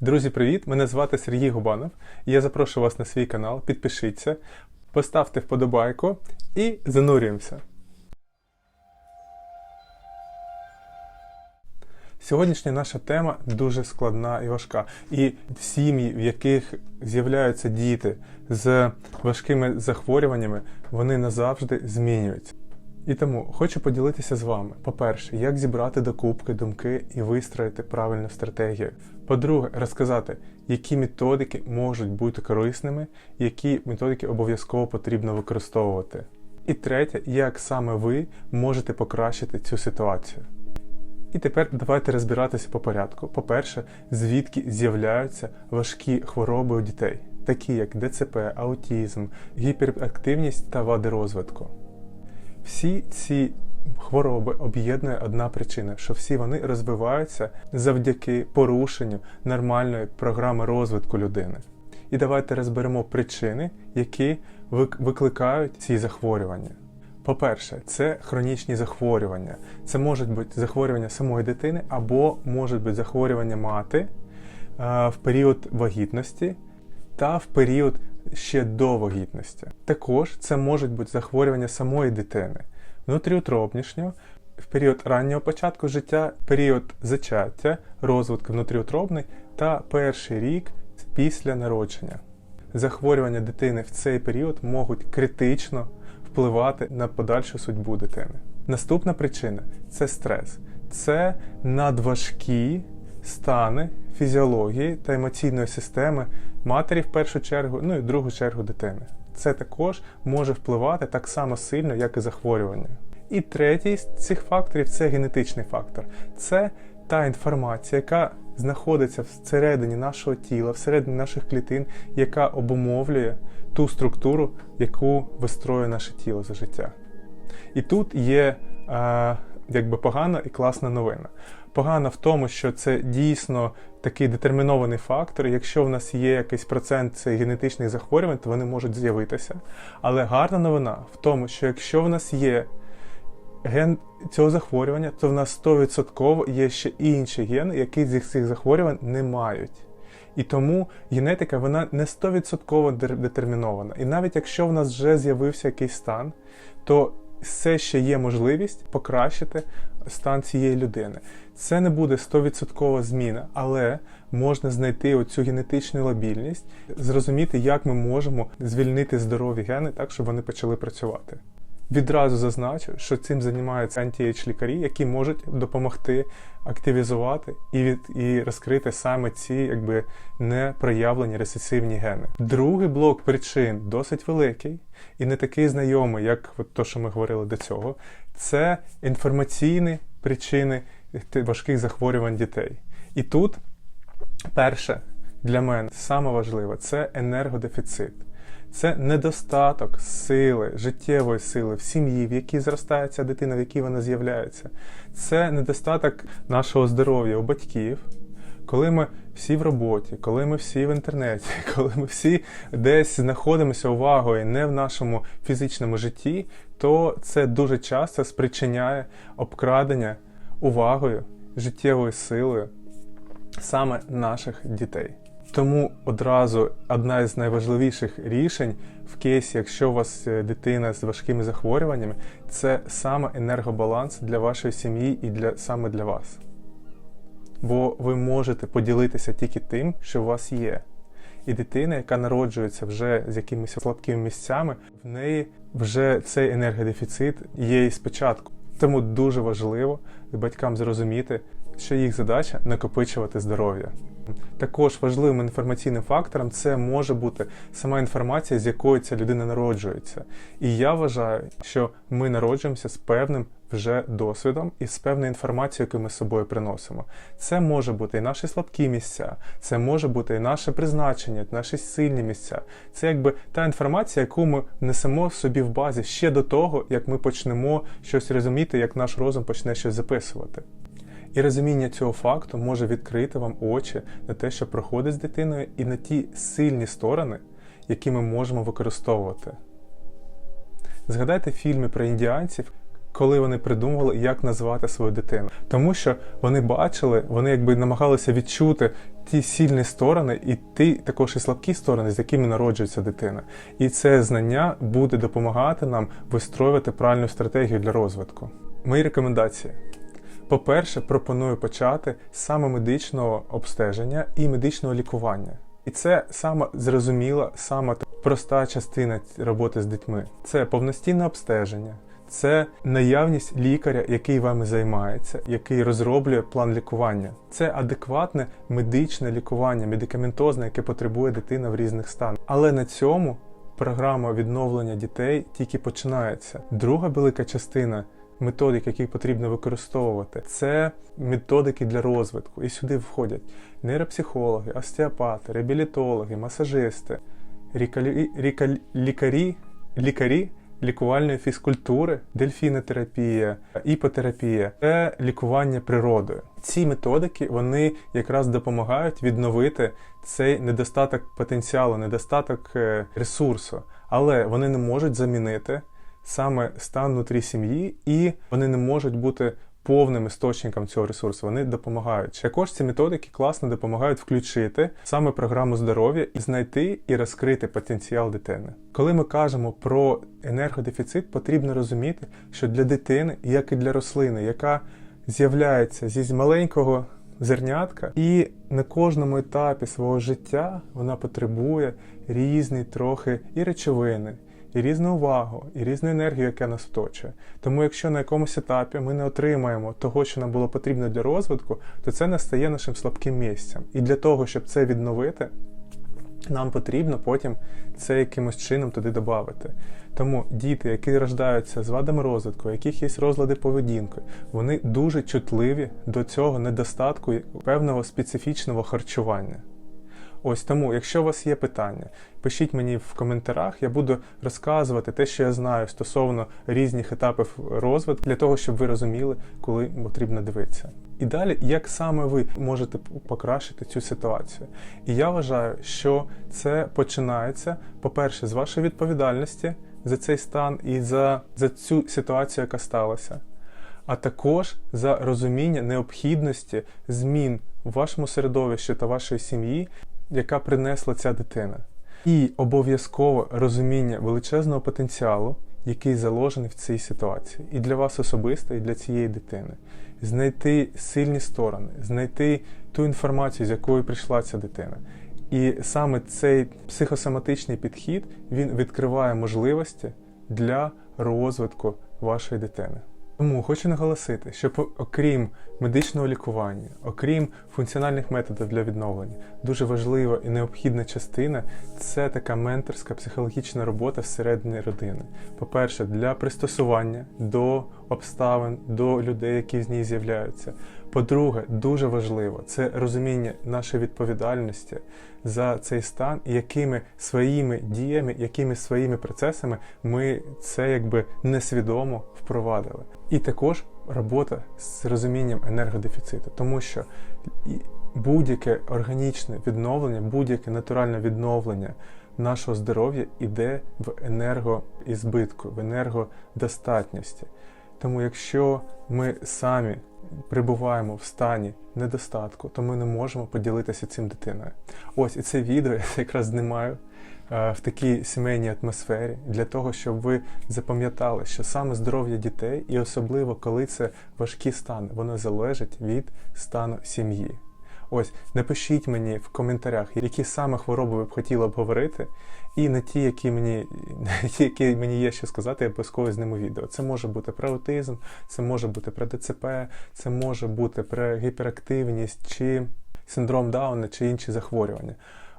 Друзі, привіт! Мене звати Сергій Губанов, я запрошую вас на свій канал. Підпишіться, поставте вподобайку і занурюємося. Сьогоднішня наша тема дуже складна і важка. І сім'ї, в яких з'являються діти з важкими захворюваннями, вони назавжди змінюються. І тому хочу поділитися з вами, по-перше, як зібрати докупки думки і вистроїти правильну стратегію. По-друге, розказати, які методики можуть бути корисними, які методики обов'язково потрібно використовувати. І третє, як саме ви можете покращити цю ситуацію. І тепер давайте розбиратися по порядку. По-перше, звідки з'являються важкі хвороби у дітей, такі як ДЦП, аутізм, гіперактивність та вади розвитку. Всі ці хвороби об'єднує одна причина, що всі вони розвиваються завдяки порушенню нормальної програми розвитку людини. І давайте розберемо причини, які викликають ці захворювання. По-перше, це хронічні захворювання. Це можуть бути захворювання самої дитини або можуть бути захворювання мати е, в період вагітності та в період ще до вагітності. Також це можуть бути захворювання самої дитини, внутріутробнішнього, в період раннього початку життя, період зачаття, розвитку внутріутробний та перший рік після народження. Захворювання дитини в цей період можуть критично впливати на подальшу судьбу дитини. Наступна причина це стрес. Це надважкі стани фізіології та емоційної системи матері в першу чергу, ну і в другу чергу дитини. Це також може впливати так само сильно, як і захворювання. І третій з цих факторів це генетичний фактор. Це та інформація, яка знаходиться всередині нашого тіла, всередині наших клітин, яка обумовлює ту структуру, яку вистроює наше тіло за життя. І тут є е, якби погана і класна новина. Погана в тому, що це дійсно такий детермінований фактор. Якщо в нас є якийсь процент цих генетичних захворювань, то вони можуть з'явитися. Але гарна новина в тому, що якщо в нас є ген цього захворювання, то в нас 100% є ще інші гени, які з цих захворювань не мають. І тому генетика вона не 100% детермінована. І навіть якщо в нас вже з'явився якийсь стан, то все ще є можливість покращити стан цієї людини. Це не буде 100% зміна, але можна знайти оцю генетичну лабільність, зрозуміти, як ми можемо звільнити здорові гени так, щоб вони почали працювати. Відразу зазначу, що цим займаються анті-ейдж лікарі, які можуть допомогти активізувати і від і розкрити саме ці якби непроявлені рецесивні гени. Другий блок причин досить великий і не такий знайомий, як от то, що ми говорили до цього. Це інформаційні причини важких захворювань дітей. І тут перше для мене саме важливе це енергодефіцит. Це недостаток сили, життєвої сили в сім'ї, в якій зростає ця дитина, в якій вона з'являється. Це недостаток нашого здоров'я у батьків, коли ми всі в роботі, коли ми всі в інтернеті, коли ми всі десь знаходимося увагою не в нашому фізичному житті, то це дуже часто спричиняє обкрадення увагою, життєвою силою саме наших дітей. Тому одразу одна із найважливіших рішень в кейсі, якщо у вас е, дитина з важкими захворюваннями, це саме енергобаланс для вашої сім'ї і для саме для вас. Бо ви можете поділитися тільки тим, що у вас є. І дитина, яка народжується вже з якимись слабкими місцями, в неї вже цей енергодефіцит є і спочатку. Тому дуже важливо батькам зрозуміти, що їх задача накопичувати здоров'я. Також важливим інформаційним фактором це може бути сама інформація, з якою ця людина народжується. І я вважаю, що ми народжуємося з певним вже досвідом і з певною інформацією, яку ми з собою приносимо. Це може бути і наші слабкі місця, це може бути і наше призначення, наші сильні місця. Це якби та інформація, яку ми несемо в собі в базі ще до того, як ми почнемо щось розуміти, як наш розум почне щось записувати. І розуміння цього факту може відкрити вам очі на те, що проходить з дитиною, і на ті сильні сторони, які ми можемо використовувати. Згадайте фільми про індіанців, коли вони придумували, як назвати свою дитину. Тому що вони бачили, вони якби намагалися відчути ті сильні сторони, і ті також і слабкі сторони, з якими народжується дитина. І це знання буде допомагати нам вистроювати правильну стратегію для розвитку. Мої рекомендації. По-перше, пропоную почати саме медичного обстеження і медичного лікування. І це саме зрозуміла, сама проста частина роботи з дітьми. Це повноцінне обстеження, це наявність лікаря, який вами займається, який розроблює план лікування. Це адекватне медичне лікування, медикаментозне, яке потребує дитина в різних станах. Але на цьому програма відновлення дітей тільки починається. Друга велика частина. Методик, які потрібно використовувати, це методики для розвитку. І сюди входять нейропсихологи, остеопати, реабілітологи, масажисти, рікалі, рікалі, лікарі, лікарі лікувальної фізкультури, дельфінотерапія, іпотерапія це лікування природою. Ці методики вони якраз допомагають відновити цей недостаток потенціалу, недостаток е, ресурсу, але вони не можуть замінити саме стан внутрі сім'ї, і вони не можуть бути повним істочником цього ресурсу. Вони допомагають. Також ці методики класно допомагають включити саме програму здоров'я і знайти і розкрити потенціал дитини. Коли ми кажемо про енергодефіцит, потрібно розуміти, що для дитини, як і для рослини, яка з'являється зі маленького зернятка, і на кожному етапі свого життя вона потребує різні трохи і речовини і різну увагу, і різну енергію, яка нас оточує. Тому, якщо на якомусь етапі ми не отримаємо того, що нам було потрібно для розвитку, то це не стає нашим слабким місцем. І для того, щоб це відновити, нам потрібно потім це якимось чином туди додати. Тому діти, які рождаються з вадами розвитку, яких є розлади поведінки, вони дуже чутливі до цього недостатку певного специфічного харчування. Ось тому, якщо у вас є питання, пишіть мені в коментарях, я буду розказувати те, що я знаю стосовно різних етапів розвитку, для того, щоб ви розуміли, коли потрібно дивитися. І далі, як саме ви можете покращити цю ситуацію? І я вважаю, що це починається, по-перше, з вашої відповідальності за цей стан і за, за цю ситуацію, яка сталася. А також за розуміння необхідності змін в вашому середовищі та вашої сім'ї яка принесла ця дитина, і обов'язково розуміння величезного потенціалу, який заложений в цій ситуації, і для вас особисто, і для цієї дитини. Знайти сильні сторони, знайти ту інформацію, з якою прийшла ця дитина. І саме цей психосоматичний підхід він відкриває можливості для розвитку вашої дитини. Тому хочу наголосити, що окрім медичного лікування, окрім функціональних методів для відновлення, дуже важлива і необхідна частина це така менторська психологічна робота всередині родини. По-перше, для пристосування до обставин, до людей, які з ній з'являються. По-друге, дуже важливо це розуміння нашої відповідальності за цей стан, якими своїми діями, якими своїми процесами ми це якби несвідомо впровадили. І також робота з розумінням енергодефіциту, тому що будь-яке органічне відновлення, будь-яке натуральне відновлення нашого здоров'я йде в енергоізбитку, в енергодостатності. Тому якщо ми самі перебуваємо в стані недостатку, то ми не можемо поділитися цим дитиною. Ось і це відео я якраз знімаю е, в такій сімейній атмосфері для того, щоб ви запам'ятали, що саме здоров'я дітей, і особливо коли це важкі стани, воно залежить від стану сім'ї. Ось, напишіть мені в коментарях, які саме хвороби ви б хотіли обговорити, і на ті, які мені ті, які мені є що сказати, я обов'язково зніму відео. Це може бути про аутизм, це може бути про ДЦП, це може бути про гіперактивність, чи синдром Дауна, чи інші захворювання.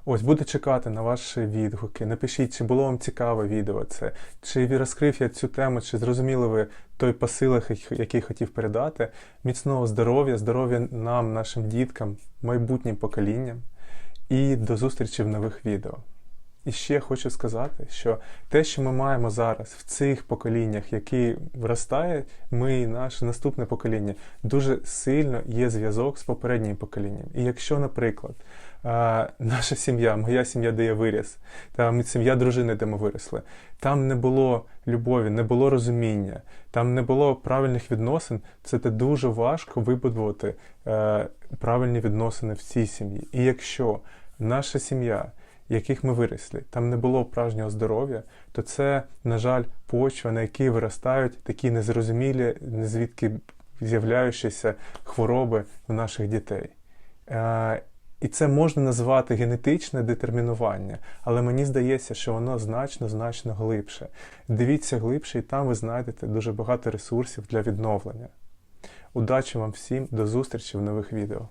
Ось буду чекати на ваші відгуки. Напишіть, чи було вам цікаве відео це, чи розкрив я цю тему, чи зрозуміли ви той посил, який хотів передати. Міцного здоров'я, здоров'я нам, нашим діткам, майбутнім поколінням. І до зустрічі в нових відео. І ще хочу сказати, що те, що ми маємо зараз в цих поколіннях, які виростають, ми і наше наступне покоління, дуже сильно є зв'язок з попереднім поколінням. І якщо, наприклад, наша сім'я, моя сім'я, де я виріс, там сім'я дружини, де ми виросли, там не було любові, не було розуміння, там не було правильних відносин, це дуже важко вибудувати е, правильні відносини в цій сім'ї. І якщо наша сім'я, яких ми виросли, там не було справжнього здоров'я, то це, на жаль, почва, на якій виростають такі незрозумілі, незвідки з'являючіся хвороби в наших дітей. Е, І це можна назвати генетичне детермінування, але мені здається, що воно значно значно глибше. Дивіться глибше, і там ви знайдете дуже багато ресурсів для відновлення. Удачі вам всім, до зустрічі в нових відео.